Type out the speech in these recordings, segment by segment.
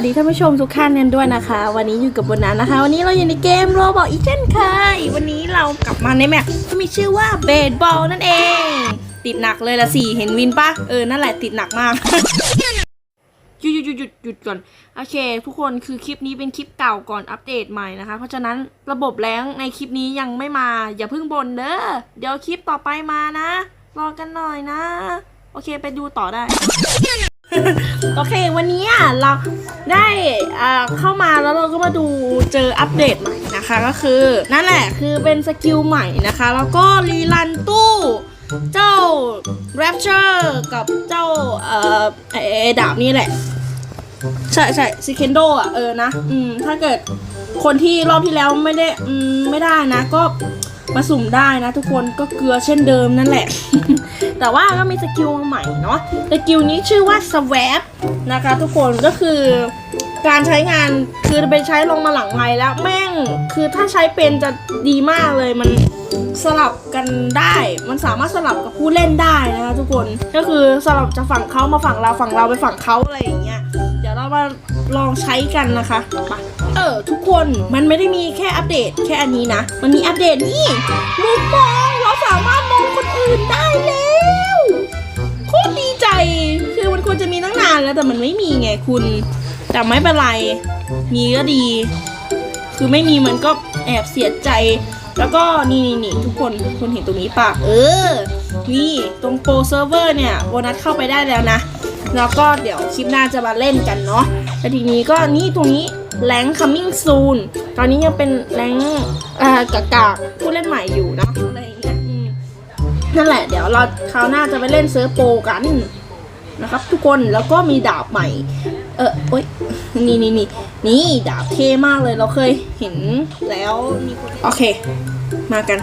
วัสดีท่านผู้ชมทุกท่านกันด้วยนะคะ วันนี้อยู่กับบนนั้นนะคะ วันนี้เราอยู่ในเกมโรบอกอีกเช่นเคยวันนี้เรากลับมาในแมปที่มีชื่อว่าเบสบอลนั่นเอง ติดหนักเลยละสี่เห็นวินปะเออนั่นแหละติดหนักมากหยุดหยุดหยุดหยุดหยุดก่อนโอเค ทุกคนคือคลิปนี้เป็นคลิปเก่าก่อนอัปเดตใหม่นะคะ เพราะฉะนั้นระบบแรงในคลิปนี้ยังไม่มา อย่าเพิ่งบ่นเด้อเดี๋ยวคลิปต่อไปมานะ รอกันหน่อยนะ โอเคไปดูต่อได้ โอเค วันนี้เราได้เข้ามาแล้วเราก็มาดูเจออัปเดตใหม่นะคะก็คือนั่นแหละคือเป็นสกิลใหม่นะคะ แล้วก็รีรันตู้เจ้า Rapture กับเจ้าเอ่อไอ้ไอ้ดาบนี่แหละ ใช่ใช่ซิเคนโดอะเออนะอืมถ้าเกิดคนที่รอบที่แล้วไม่ได้อืมไม่ได้นะ ก็มาสุ่มได้นะทุกคนก็เกลือเช่นเดิมนั่นแหละ แต่ว่าก็มีสกิลใหม่เนาะสกิลนี้ชื่อว่า swap นะคะทุกคนก็คือการใช้งานคือไปใช้ลงมาหลังไม้แล้วแม่งคือถ้าใช้เป็นจะดีมากเลยมันสลับกันได้ มันสามารถสลับกับผู้เล่นได้นะคะทุกคนก็คือสลับจากฝั่งเขามาฝั่งเราฝั่งเราไปฝั่งเขาอะไรอย่างเงี้ยเดี๋ยวเรามาลองใช้กันนะคะไปเออทุกคนมันไม่ได้มีแค่อัปเดตแค่อันนี้นะ มันมีอัปเดตนี่มุมมองเราสามารถมองคนอื่นได้ จะมีตั้งนานแล้วแต่มันไม่มีไงคุณ แต่ไม่เป็นไร มีก็ดี คือไม่มีมันก็แอบเสียใจ แล้วก็นี่นี่นี่ทุกคนคุณเห็นตรงนี้ปะเออ นี่ตรงโปรเซิร์ฟเวอร์เนี่ยโบนัสเข้าไปได้แล้วนะ แล้วก็เดี๋ยวคลิปหน้าจะมาเล่นกันเนาะแล้วทีนี้ก็นี่ตรงนี้แรง coming soon ตอนนี้ยังเป็นแรงอ่ากากาผู้เล่นใหม่อยู่เนาะอะไรอย่างเงี้ยนั่นแหละเดี๋ยวเราคราวหน้าจะไปเล่นเซิร์ฟโปรกัน นะครับทุกคนแล้วก็มีดาบใหม่ เออโอ๊ยนี่นี่นี่นี่ดาบเท่มากเลยเราเคยเห็นแล้วมีคนโอเค มากัน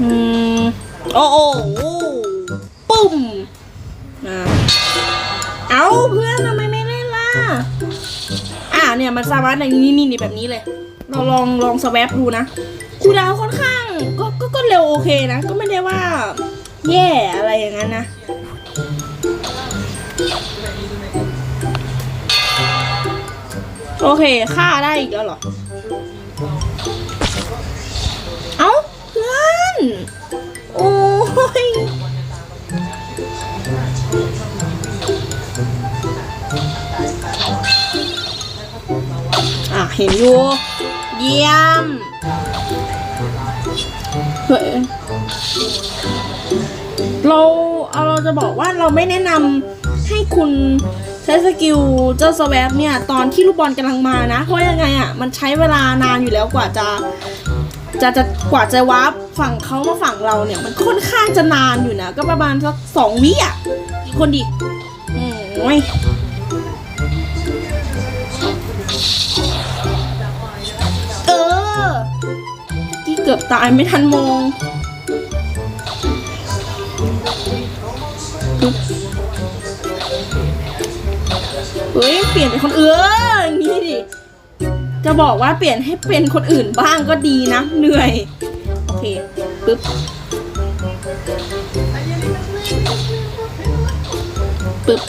อืมโอ้โอ้โอ้ปุ้มอ่าเอาเพื่อนทำไมไม่เล่นล่ะอ่าเนี่ยมันสามารถในนี่นี่นี่แบบนี้เลย เราลองลองสแวปดูนะคูลดาวค่อนข้างก็ก็ก็เร็วโอเคนะ ก็ไม่ได้ว่าแย่อะไรอย่างนั้นนะ โอเคฆ่าได้อีกแล้วเหรอ เอ้าเพื่อนโอ้ยอะเห็นอยู่ เยี่ยมเฮ้ยเราเราจะบอกว่าเราไม่แนะนำให้คุณ ช้สกิลเจ้าสวปเนี่ยตอนที่ลูกบอลกำลังมานะ เพราะยังไงอะมันใช้เวลานานอยู่แล้วกว่าจะ จะจะกว่าจะวาร์ปฝั่งเขามาฝั่งเราเนี่ย มันค่อนข้างจะนานอยู่นะ ก็ประมาณสักสองวิอะคนดิอืมโอ้ยเออที่เกือบตายไม่ทันมอง ฮ้ยเปลี่ยนเป็นคนเอออย่างนี้ดิจะบอกว่าเปลี่ยนให้เป็นคนอื่นบ้างก็ดีนะเหนื่อยโอเคปึ๊บปึ๊บ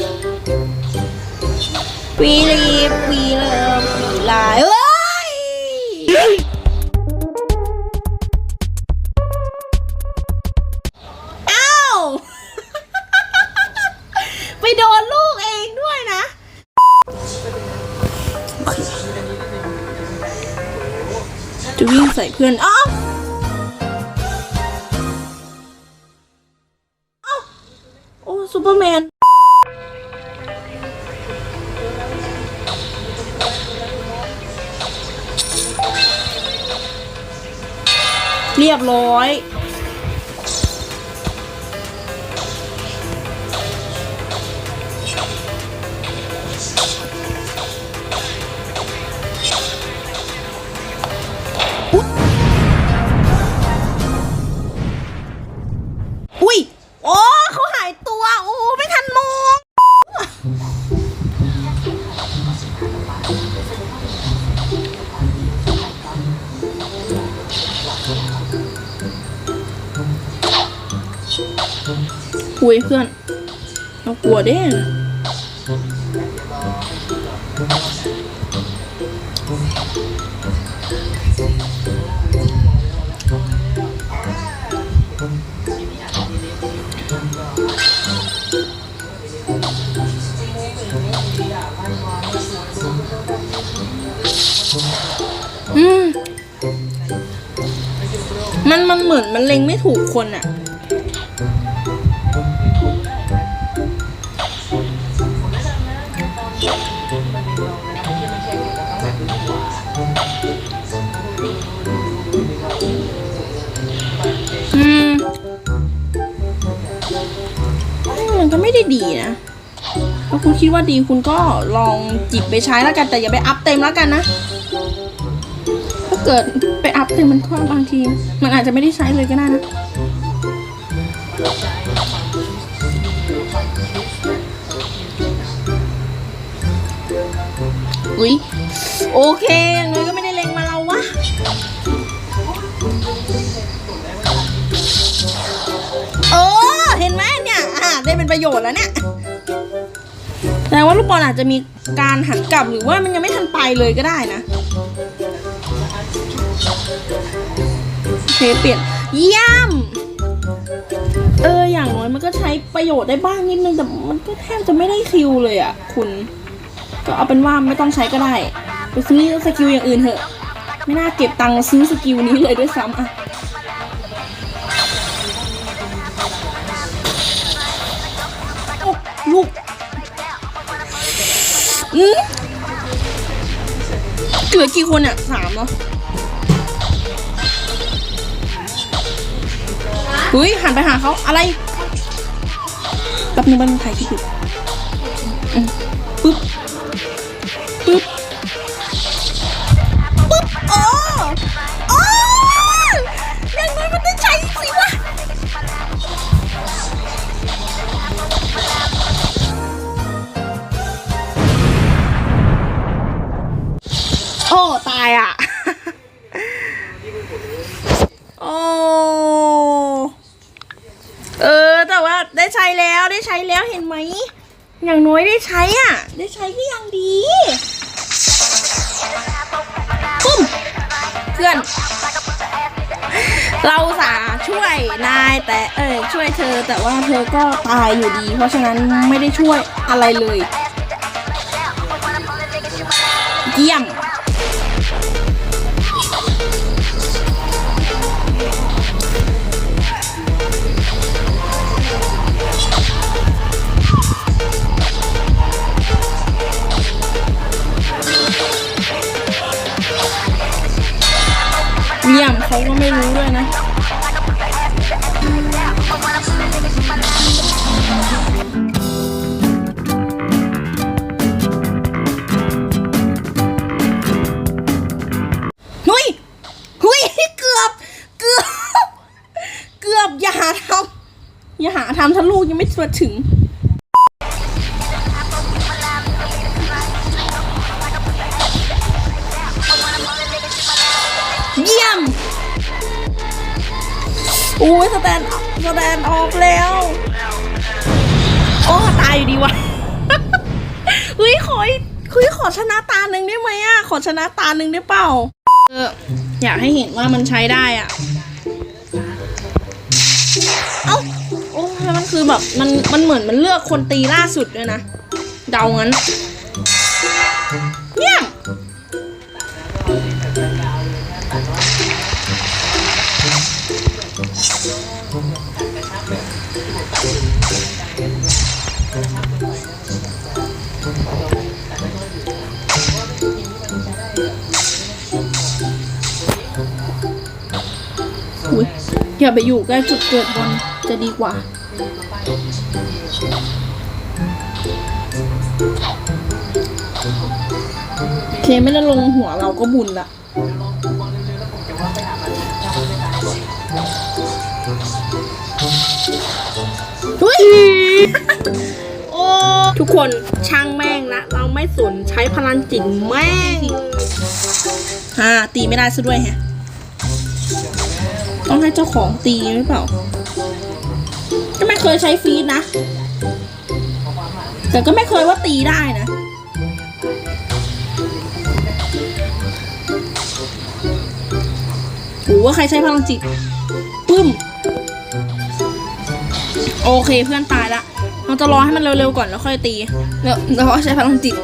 วีรีบวีเลิฟวีลายเอ้ยอ้าวไปโดนลูก จะวิ่งใส่เพื่อนอ้าวอ้าวโอ้ซูเปอร์แมนเรียบร้อย คุยเพื่อนเรากลัวเด้มันมันเหมือนมันเล็งไม่ถูกคนอะ ไม่ได้ดีนะถ้าคุณคิดว่าดีคุณก็ลองจิบไปใช้แล้วกัน แต่อย่าไปอัพเต็มแล้วกันนะ ถ้าเกิดไปอัพเต็มมันก็บางที มันอาจจะไม่ได้ใช้เลยก็ได้นะอุ๊ยโอเคอย่างน้อยก็ไม่ได้เล็งมาเราวะ ป็นประโยชน์แล้วเนี่ยแต่ว่าลูกบอลอาจจะมีการหันกลับหรือว่ามันยังไม่ทันไปเลยก็ได้นะโอเคเปลี่ยนเยี่ยมเอออย่างน้อยมันก็ใช้ประโยชน์ได้บ้างนิดนึงแต่มันก็แทบจะไม่ได้คิวเลยอะ คุณ ก็เอาเป็นว่าไม่ต้องใช้ก็ได้ไปซื้อสกิลอย่างอื่นเถอะ ไม่น่าเก็บตังค์ซื้อสกิลนี้เลยด้วยซ้ำอะ ลูกอืมเหลือกี่คนอะสามเหรอเฮ้ยหันไปหาเขาอะไรแป๊บนึงมันถ่ายคลิปอยู่ อย่างน้อยได้ใช้อะ ได้ใช้ก็ยังดีปุ้มเพื่อน เราสาช่วยนายแต่เออช่วยเธอ แต่ว่าเธอก็ตายอยู่ดี เพราะฉะนั้นไม่ได้ช่วยอะไรเลย เยี่ยม เยี่ยมเขาก็ไม่รู้ด้วยนะ หุยหุยเกือบ เกือบ เกือบอย่าหาทำอย่าหาทำถ้าลูกยังไม่มาถึง อุ้ยสแตนสแตนออกแล้ว โอ้ตายอยู่ดีวะเฮ้ยขออีกคุยขอชนะตาหนึ่งได้ไหมอะ ขอชนะตาหนึ่งได้เปล่า เออ อยากให้เห็นว่ามันใช้ได้อะ เอ้า โอ้แล้วมันคือแบบ มัน มันเหมือนมันเลือกคนตีล่าสุดด้วยนะ เดางั้น ไปอยู่ใกล้จุดเกิดบอลจะดีกว่า โอเคไม่ได้ลงหัวเราก็บุญละเฮ้ยโอ้ทุกคนช่างแม่งนะ เราไม่สนใช้พลังจิตแม่งอ่าตีไม่ได้ซะด้วยแฮะ ต้องให้เจ้าของตีหรือเปล่า ก็ไม่เคยใช้ฟีดนะ แต่ก็ไม่เคยว่าตีได้นะ โหว่าใครใช้พลังจิตปึ้ม โอเคเพื่อนตายละเราจะรอให้มันเร็วๆก่อนแล้วค่อยตี แล้วแล้วก็ใช้พลังจิต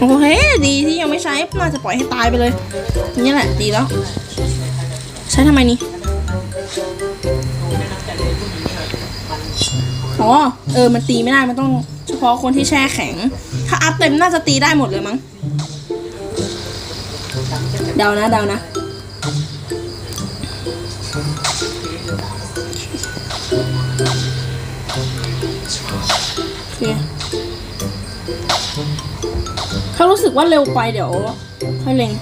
โอเคดีที่ยังไม่ใช้น่าจะปล่อยให้ตายไปเลย นี่แหละดีแล้ว ใช้ทำไมนี่อ๋อเออมันตีไม่ได้มันต้องเฉพาะคนที่แช่แข็ง ถ้าอัพเต็มน่าจะตีได้หมดเลยมั้งเดานะเดานะโอเค ถ้ารู้สึกว่าเร็วไปเดี๋ยวค่อยเล็ง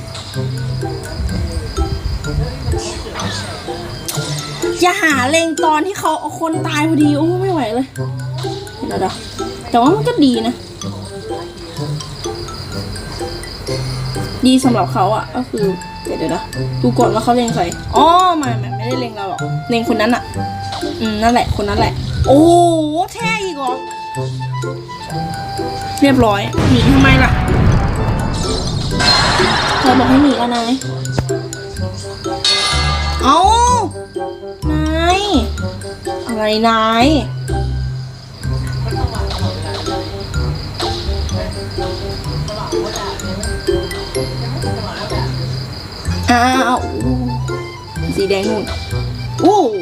อย่าหาเลงตอนที่เขาเอาคนตายพอดีโอ้ไม่ไหวเลยเดี๋ยวเดี๋ยวแต่ว่ามันก็ดีนะ ดีสำหรับเขาอะก็คือเดี๋ยวเดี๋ยวดูก่อนว่าเขาเลงใครอ๋อไม่ไม่ไม่ได้เลงเราหรอกเลงคนนั้นอะอืมนั่นแหละคนนั้นแหละ โอ้แท้อีกเหรอเรียบร้อยหนีทำไมล่ะ เธอบอกให้หนีแล้วนายเอานายอะไรนายอ้าวอู้สีแดงนู่นอู้เอ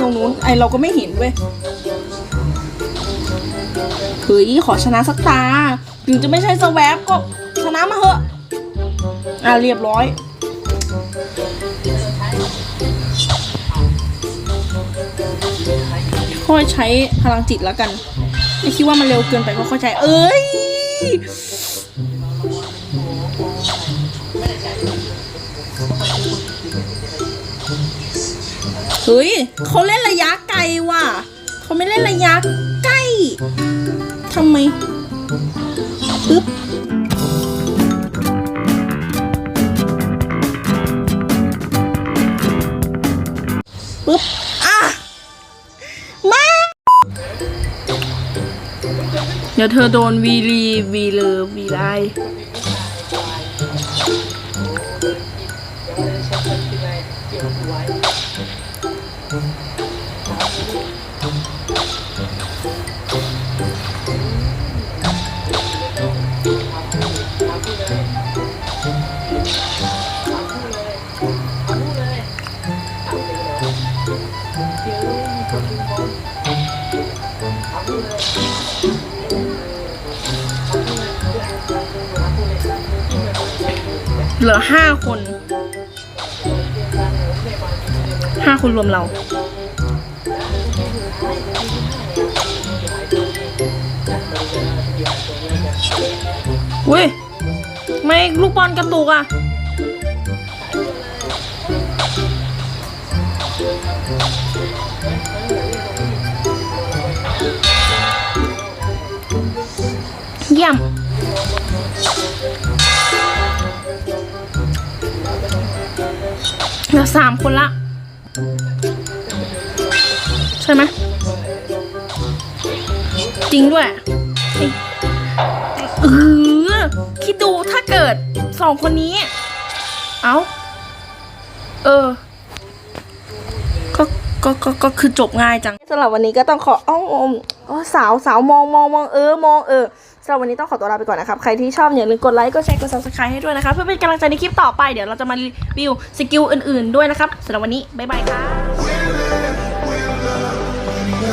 ตรงนู้นไอเราก็ไม่เห็นเว้ยเฮ้ยขอชนะสักตา ถึงจะไม่ใช่สวบก็ชนะมาเหอะ อะเรียบร้อยค่อยใช้พลังจิตแล้วกัน ไม่คิดว่ามันเร็วเกินไปก็เข้าใจ เอ้ย เฮ้ยเขาเล่นระยะไกลว่ะเขาไม่เล่นระยะใกล้ทำไมปึ๊บปึ๊บอะมาเดี๋ยวเธอโดนวีรีวีเลอวีไล เหลือห้าคนห้าคนรวมเราเว้ย ไม่ลูกบอลกระตุกอะเยี่ยมเหลือสามคนละ ใช่ไหมจริงด้วยเออ คิดดูถ้าเกิดสองคนนี้ เอาเออ ก็ก็ก็ก็คือจบง่ายจังสำหรับวันนี้ก็ต้องขออ้อมอมอ๋อสาวสาวมองมองมองเออมองเออสำหรับวันนี้ต้องขอตัวลาไปก่อนนะครับ ใครที่ชอบอย่าลืมกดไลค์กดแชร์กด subscribe ให้ด้วยนะครับเพื่อเป็นกำลังใจในคลิปต่อไปเดี๋ยวเราจะมารีวิวสกิลอื่นๆด้วยนะครับสำหรับวันนี้บ๊ายบายค่ะ